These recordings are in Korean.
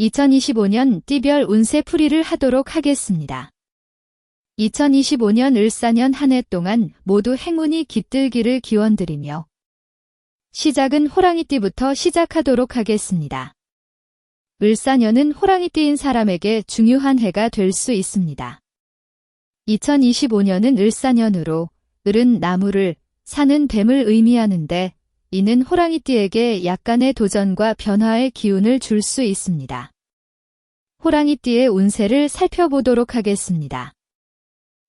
2025년 띠별 운세 풀이를 하도록 하겠습니다. 2025년 을사년 한 해 동안 모두 행운이 깃들기를 기원드리며 시작은 호랑이띠부터 시작하도록 하겠습니다. 을사년은 호랑이띠인 사람에게 중요한 해가 될 수 있습니다. 2025년은 을사년으로 을은 나무를 사는 뱀을 의미하는데 이는 호랑이띠에게 약간의 도전과 변화의 기운을 줄 수 있습니다. 호랑이띠의 운세를 살펴보도록 하겠습니다.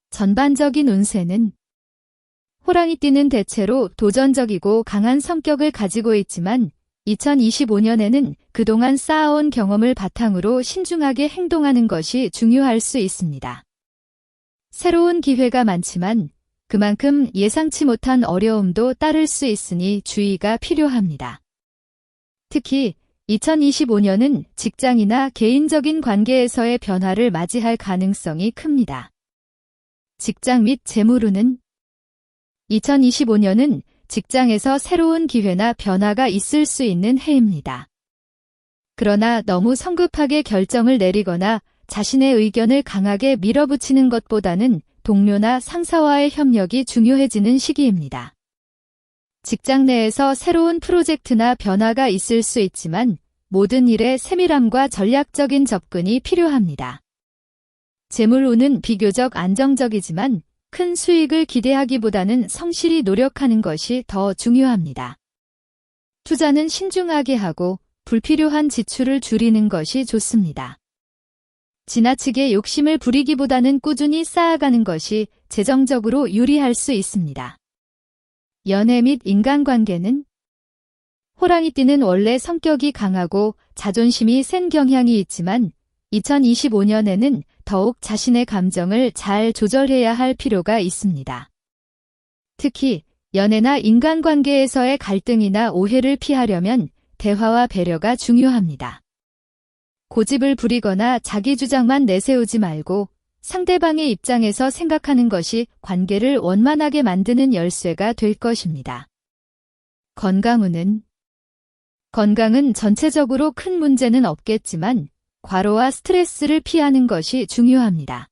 전반적인 운세는 호랑이띠는 대체로 도전적이고 강한 성격을 가지고 있지만 2025년에는 그동안 쌓아온 경험을 바탕으로 신중하게 행동하는 것이 중요할 수 있습니다. 새로운 기회가 많지만 그만큼 예상치 못한 어려움도 따를 수 있으니 주의가 필요합니다. 특히 2025년은 직장이나 개인적인 관계에서의 변화를 맞이할 가능성이 큽니다. 직장 및 재물운은 2025년은 직장에서 새로운 기회나 변화가 있을 수 있는 해입니다. 그러나 너무 성급하게 결정을 내리거나 자신의 의견을 강하게 밀어붙이는 것보다는 동료나 상사와의 협력이 중요해지는 시기입니다. 직장 내에서 새로운 프로젝트나 변화가 있을 수 있지만 모든 일에 세밀함과 전략적인 접근이 필요합니다. 재물운은 비교적 안정적이지만 큰 수익을 기대하기보다는 성실히 노력하는 것이 더 중요합니다. 투자는 신중하게 하고 불필요한 지출을 줄이는 것이 좋습니다. 지나치게 욕심을 부리기보다는 꾸준히 쌓아가는 것이 재정적으로 유리할 수 있습니다. 연애 및 인간관계는 호랑이띠는 원래 성격이 강하고 자존심이 센 경향이 있지만 2025년에는 더욱 자신의 감정을 잘 조절해야 할 필요가 있습니다. 특히 연애나 인간관계에서의 갈등이나 오해를 피하려면 대화와 배려가 중요합니다. 고집을 부리거나 자기 주장만 내세우지 말고 상대방의 입장에서 생각하는 것이 관계를 원만하게 만드는 열쇠가 될 것입니다. 건강운은 건강은 전체적으로 큰 문제는 없겠지만 과로와 스트레스를 피하는 것이 중요합니다.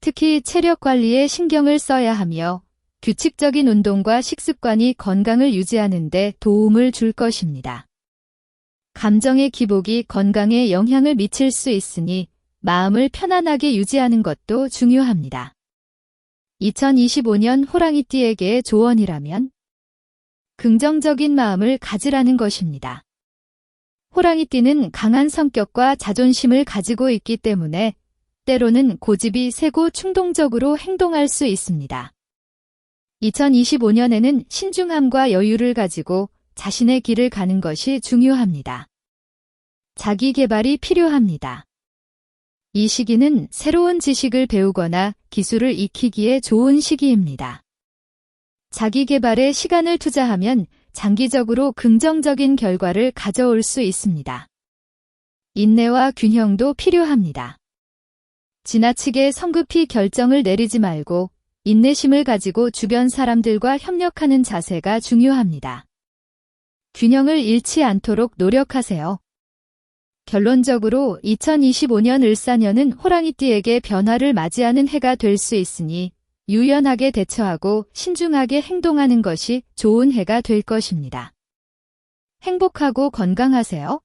특히 체력 관리에 신경을 써야 하며 규칙적인 운동과 식습관이 건강을 유지하는 데 도움을 줄 것입니다. 감정의 기복이 건강에 영향을 미칠 수 있으니 마음을 편안하게 유지하는 것도 중요합니다. 2025년 호랑이띠에게 조언이라면 긍정적인 마음을 가지라는 것입니다. 호랑이띠는 강한 성격과 자존심을 가지고 있기 때문에 때로는 고집이 세고 충동적으로 행동할 수 있습니다. 2025년에는 신중함과 여유를 가지고 자신의 길을 가는 것이 중요합니다. 자기 개발이 필요합니다. 이 시기는 새로운 지식을 배우거나 기술을 익히기에 좋은 시기입니다. 자기 개발에 시간을 투자하면 장기적으로 긍정적인 결과를 가져올 수 있습니다. 인내와 균형도 필요합니다. 지나치게 성급히 결정을 내리지 말고 인내심을 가지고 주변 사람들과 협력하는 자세가 중요합니다. 균형을 잃지 않도록 노력하세요. 결론적으로 2025년 을사년은 호랑이띠에게 변화를 맞이하는 해가 될 수 있으니 유연하게 대처하고 신중하게 행동하는 것이 좋은 해가 될 것입니다. 행복하고 건강하세요.